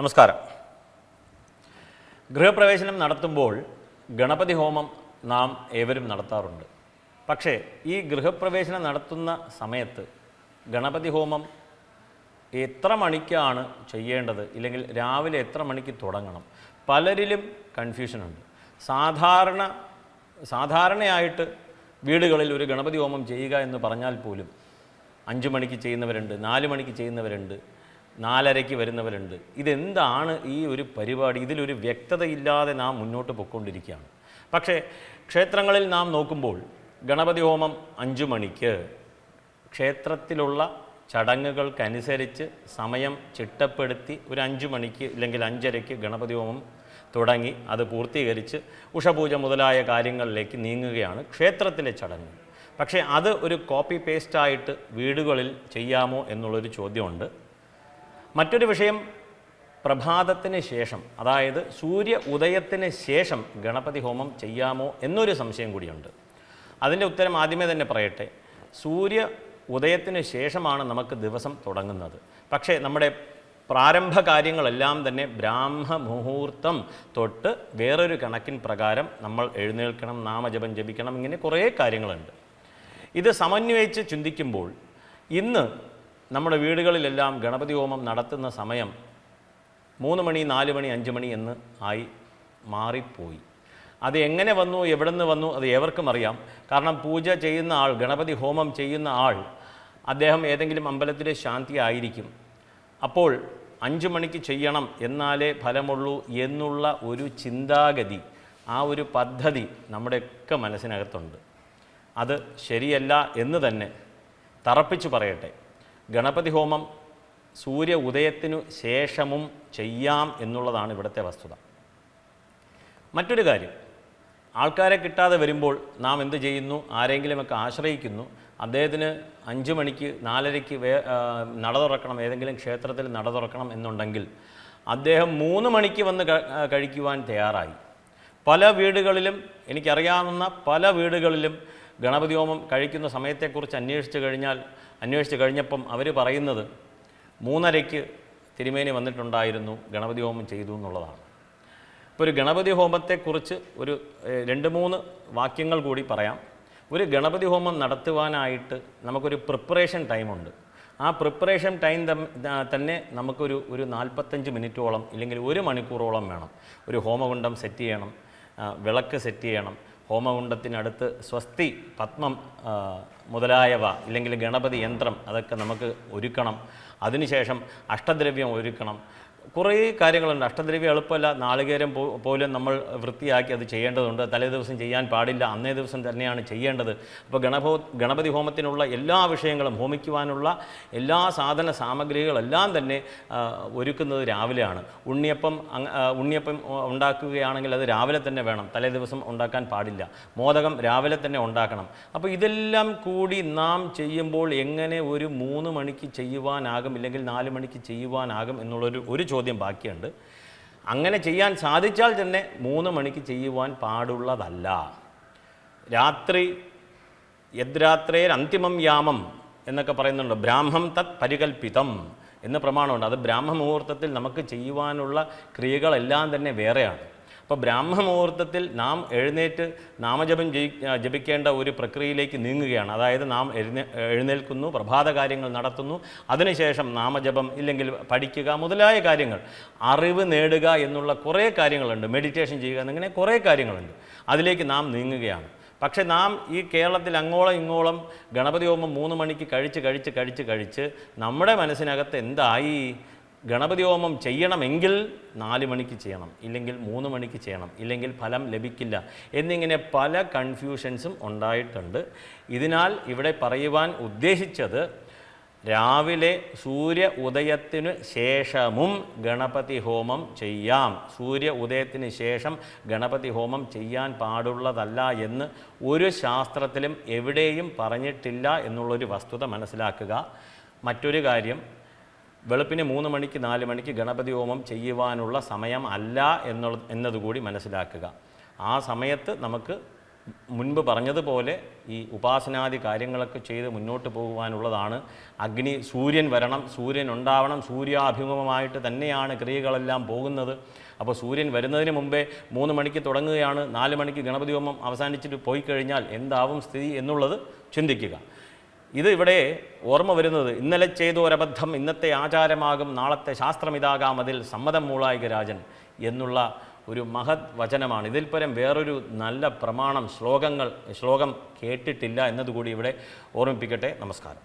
നമസ്കാരം. ഗൃഹപ്രവേശനം നടത്തുമ്പോൾ ഗണപതി ഹോമം നാം ഏവരും നടത്താറുണ്ട്. പക്ഷേ ഈ ഗൃഹപ്രവേശനം നടത്തുന്ന സമയത്ത് ഗണപതി ഹോമം എത്ര മണിക്കാണ് ചെയ്യേണ്ടത്? ഇല്ലെങ്കിൽ രാവിലെ എത്ര മണിക്ക് തുടങ്ങണം? പലരിലും കൺഫ്യൂഷനുണ്ട്. സാധാരണ സാധാരണയായിട്ട് വീടുകളിൽ ഒരു ഗണപതി ഹോമം ചെയ്യുക എന്ന് പറഞ്ഞാൽ പോലും അഞ്ച് മണിക്ക് ചെയ്യുന്നവരുണ്ട് നാല് മണിക്ക് ചെയ്യുന്നവരുണ്ട് നാലരയ്ക്ക് വരുന്നവരുണ്ട്. ഇതെന്താണ് ഈ ഒരു പരിപാടി? ഇതിലൊരു വ്യക്തതയില്ലാതെ നാം മുന്നോട്ട് പൊയ്ക്കൊണ്ടിരിക്കുകയാണ്. പക്ഷേ ക്ഷേത്രങ്ങളിൽ നാം നോക്കുമ്പോൾ ഗണപതി ഹോമം അഞ്ചു മണിക്ക് ക്ഷേത്രത്തിലുള്ള ചടങ്ങുകൾക്കനുസരിച്ച് സമയം ചിട്ടപ്പെടുത്തി ഒരു അഞ്ചു മണിക്ക് ഇല്ലെങ്കിൽ അഞ്ചരയ്ക്ക് ഗണപതി ഹോമം തുടങ്ങി അത് പൂർത്തീകരിച്ച് ഉഷപൂജ മുതലായ കാര്യങ്ങളിലേക്ക് നീങ്ങുകയാണ് ക്ഷേത്രത്തിലെ ചടങ്ങ്. പക്ഷേ അത് ഒരു കോപ്പി പേസ്റ്റായിട്ട് വീടുകളിൽ ചെയ്യാമോ എന്നുള്ളൊരു ചോദ്യമുണ്ട്. മറ്റൊരു വിഷയം പ്രഭാതത്തിന് ശേഷം അതായത് സൂര്യ ഉദയത്തിന് ശേഷം ഗണപതി ഹോമം ചെയ്യാമോ എന്നൊരു സംശയം കൂടിയുണ്ട്. അതിന്റെ ഉത്തരം ആദ്യമേ തന്നെ പറയട്ടെ. സൂര്യ ഉദയത്തിന് ശേഷമാണ് നമുക്ക് ദിവസം തുടങ്ങുന്നത്. പക്ഷേ നമ്മുടെ പ്രാരംഭ കാര്യങ്ങളെല്ലാം തന്നെ ബ്രാഹ്മ മുഹൂർത്തം തൊട്ട് വേറൊരു കണക്കിൻ പ്രകാരം നമ്മൾ എഴുന്നേൽക്കണം നാമജപം ജപിക്കണം ഇങ്ങനെ കുറേ കാര്യങ്ങളുണ്ട്. ഇത് സമന്വയിച്ച് ചിന്തിക്കുമ്പോൾ ഇന്ന് നമ്മുടെ വീടുകളിലെല്ലാം ഗണപതി ഹോമം നടത്തുന്ന സമയം മൂന്ന് മണി നാല് മണി അഞ്ച് മണി എന്ന് ആയി മാറിപ്പോയി. അത് എങ്ങനെ വന്നു എവിടെ നിന്ന് വന്നു അത് ഏവർക്കും അറിയാം. കാരണം പൂജ ചെയ്യുന്ന ആൾ ഗണപതി ഹോമം ചെയ്യുന്ന ആൾ അദ്ദേഹം ഏതെങ്കിലും അമ്പലത്തിലെ ശാന്തി ആയിരിക്കും. അപ്പോൾ അഞ്ച് മണിക്ക് ചെയ്യണം എന്നാലേ ഫലമുള്ളൂ എന്നുള്ള ഒരു ചിന്താഗതി ആ ഒരു പദ്ധതി നമ്മുടെയൊക്കെ മനസ്സിനകത്തുണ്ട്. അത് ശരിയല്ല എന്ന് തന്നെ തറപ്പിച്ചു പറയട്ടെ. ഗണപതി ഹോമം സൂര്യ ഉദയത്തിനു ശേഷമും ചെയ്യാം എന്നുള്ളതാണ് ഇവിടുത്തെ വസ്തുത. മറ്റൊരു കാര്യം ആൾക്കാരെ കിട്ടാതെ വരുമ്പോൾ നാം എന്ത് ചെയ്യുന്നു? ആരെങ്കിലുമൊക്കെ ആശ്രയിക്കുന്നു. അദ്ദേഹത്തിന് അഞ്ച് മണിക്ക് നാലരയ്ക്ക് വേ നട തുറക്കണം ഏതെങ്കിലും ക്ഷേത്രത്തിൽ നട തുറക്കണം എന്നുണ്ടെങ്കിൽ അദ്ദേഹം മൂന്ന് മണിക്ക് വന്ന് കഴിക്കുവാൻ തയ്യാറായി. പല വീടുകളിലും എനിക്കറിയാവുന്ന പല വീടുകളിലും ഗണപതി ഹോമം കഴിക്കുന്ന സമയത്തെക്കുറിച്ച് അന്വേഷിച്ച് കഴിഞ്ഞാൽ അന്വേഷിച്ച് കഴിഞ്ഞപ്പം അവർ പറയുന്നത് മൂന്നരയ്ക്ക് തിരുമേനി വന്നിട്ടുണ്ടായിരുന്നു ഗണപതി ഹോമം ചെയ്തു എന്നുള്ളതാണ്. ഇപ്പോൾ ഒരു ഗണപതി ഹോമത്തെക്കുറിച്ച് ഒരു രണ്ട് മൂന്ന് വാക്യങ്ങൾ കൂടി പറയാം. ഒരു ഗണപതി ഹോമം നടത്തുവാനായിട്ട് നമുക്കൊരു പ്രിപ്പറേഷൻ ടൈമുണ്ട്. ആ പ്രിപ്പറേഷൻ ടൈം തന്നെ നമുക്കൊരു ഒരു നാൽപ്പത്തഞ്ച് മിനിറ്റോളം ഇല്ലെങ്കിൽ ഒരു മണിക്കൂറോളം വേണം. ഒരു ഹോമകുണ്ഡം സെറ്റ് ചെയ്യണം വിളക്ക് സെറ്റ് ചെയ്യണം ഹോമകുണ്ഡത്തിനടുത്ത് സ്വസ്തി പത്മം മുതലായവ ഇല്ലെങ്കിൽ ഗണപതി യന്ത്രം അതൊക്കെ നമുക്ക് ഒരുക്കണം. അതിനുശേഷം അഷ്ടദ്രവ്യം ഒരുക്കണം. കുറേ കാര്യങ്ങളുണ്ട്. അഷ്ടദ്രവ്യം എളുപ്പമല്ല. നാളികേരം പോലും നമ്മൾ വൃത്തിയാക്കി അത് ചെയ്യേണ്ടതുണ്ട്. തലേ ദിവസം ചെയ്യാൻ പാടില്ല. അന്നേ ദിവസം തന്നെയാണ് ചെയ്യേണ്ടത്. അപ്പോൾ ഗണഭോ ഗണപതി ഹോമത്തിനുള്ള എല്ലാ വിഷയങ്ങളും ഹോമിക്കുവാനുള്ള എല്ലാ സാധന സാമഗ്രികളെല്ലാം തന്നെ ഒരുക്കുന്നത് രാവിലെയാണ്. ഉണ്ണിയപ്പം ഉണ്ണിയപ്പം ഉണ്ടാക്കുകയാണെങ്കിൽ അത് രാവിലെ തന്നെ വേണം. തലേ ദിവസം ഉണ്ടാക്കാൻ പാടില്ല. മോദകം രാവിലെ തന്നെ ഉണ്ടാക്കണം. അപ്പോൾ ഇതെല്ലാം കൂടി നാം ചെയ്യുമ്പോൾ എങ്ങനെ ഒരു മൂന്ന് മണിക്ക് ചെയ്യുവാനാകും ഇല്ലെങ്കിൽ നാല് മണിക്ക് ചെയ്യുവാനാകും എന്നുള്ളൊരു ഒരു ചോദ്യം ബാക്കിയുണ്ട്. അങ്ങനെ ചെയ്യാൻ സാധിച്ചാൽ തന്നെ മൂന്ന് മണിക്ക് ചെയ്യുവാൻ പാടുള്ളതല്ല. രാത്രി യദ്രാത്രേർ അന്തിമം യാമം എന്നൊക്കെ പറയുന്നുണ്ട്. ബ്രാഹ്മം തത് പരികൽപ്പിതം എന്ന് പ്രമാണമുണ്ട്. അത് ബ്രാഹ്മ മുഹൂർത്തത്തിൽ നമുക്ക് ചെയ്യുവാനുള്ള ക്രിയകളെല്ലാം തന്നെ വേറെയാണ്. അപ്പോൾ ബ്രാഹ്മമുഹൂർത്തത്തിൽ നാം എഴുന്നേറ്റ് നാമജപം ജപിക്കേണ്ട ഒരു പ്രക്രിയയിലേക്ക് നീങ്ങുകയാണ്. അതായത് നാം എഴുന്നേ എഴുന്നേൽക്കുന്നു പ്രഭാത കാര്യങ്ങൾ നടത്തുന്നു. അതിനുശേഷം നാമജപം ഇല്ലെങ്കിൽ പഠിക്കുക മുതലായ കാര്യങ്ങൾ. അറിവ് നേടുക എന്നുള്ള കുറേ കാര്യങ്ങളുണ്ട്. മെഡിറ്റേഷൻ ചെയ്യുക എന്നിങ്ങനെ കുറേ കാര്യങ്ങളുണ്ട്. അതിലേക്ക് നാം നീങ്ങുകയാണ്. പക്ഷേ നാം ഈ കേരളത്തിൽ അങ്ങോളം ഇങ്ങോളം ഗണപതി ഹോമം മൂന്ന് മണിക്ക് കഴിച്ച് കഴിച്ച് കഴിച്ച് കഴിച്ച് നമ്മുടെ മനസ്സിനകത്ത് എന്തായി? ഗണപതി ഹോമം ചെയ്യണമെങ്കിൽ നാല് മണിക്ക് ചെയ്യണം ഇല്ലെങ്കിൽ മൂന്ന് മണിക്ക് ചെയ്യണം ഇല്ലെങ്കിൽ ഫലം ലഭിക്കില്ല എന്നിങ്ങനെ പല കൺഫ്യൂഷൻസും ഉണ്ടായിട്ടുണ്ട്. ഇതിനാൽ ഇവിടെ പറയുവാൻ ഉദ്ദേശിച്ചത് രാവിലെ സൂര്യ ഉദയത്തിനു ശേഷമും ഗണപതി ഹോമം ചെയ്യാം. സൂര്യ ഉദയത്തിന് ശേഷം ഗണപതി ഹോമം ചെയ്യാൻ പാടുള്ളതല്ല എന്ന് ഒരു ശാസ്ത്രത്തിലും എവിടെയും പറഞ്ഞിട്ടില്ല എന്നുള്ളൊരു വസ്തുത മനസ്സിലാക്കുക. മറ്റൊരു കാര്യം വെളുപ്പിന് മൂന്ന് മണിക്ക് നാല് മണിക്ക് ഗണപതി ഹോമം ചെയ്യുവാനുള്ള സമയം അല്ല എന്നുള്ള എന്നതുകൂടി മനസ്സിലാക്കുക. ആ സമയത്ത് നമുക്ക് മുൻപ് പറഞ്ഞതുപോലെ ഈ ഉപാസനാദി കാര്യങ്ങളൊക്കെ ചെയ്ത് മുന്നോട്ട് പോകുവാനുള്ളതാണ്. അഗ്നി സൂര്യൻ വരണം സൂര്യൻ ഉണ്ടാവണം സൂര്യാഭിമുഖമായിട്ട് തന്നെയാണ് ക്രിയകളെല്ലാം പോകുന്നത്. അപ്പോൾ സൂര്യൻ വരുന്നതിന് മുമ്പേ മൂന്ന് മണിക്ക് തുടങ്ങുകയാണ് നാല് മണിക്ക് ഗണപതി ഹോമം അവസാനിച്ചിട്ട് പോയി കഴിഞ്ഞാൽ എന്താവും സ്ഥിതി എന്നുള്ളത് ചിന്തിക്കുക. ഇത് ഇവിടെ ഓർമ്മ വരുന്നത്. ഇന്നലെ ചെയ്ത ഒരബദ്ധം ഇന്നത്തെ ആചാരമാകും നാളത്തെ ശാസ്ത്രമിതാകാം അതിൽ സമ്മതം മൂളായിക രാജൻ എന്നുള്ള ഒരു മഹത് വചനമാണ്. ഇതിൽ പരം വേറൊരു നല്ല പ്രമാണം ശ്ലോകങ്ങൾ ശ്ലോകം കേട്ടിട്ടില്ല എന്നതുകൂടി ഇവിടെ ഓർമ്മിപ്പിക്കട്ടെ. നമസ്കാരം.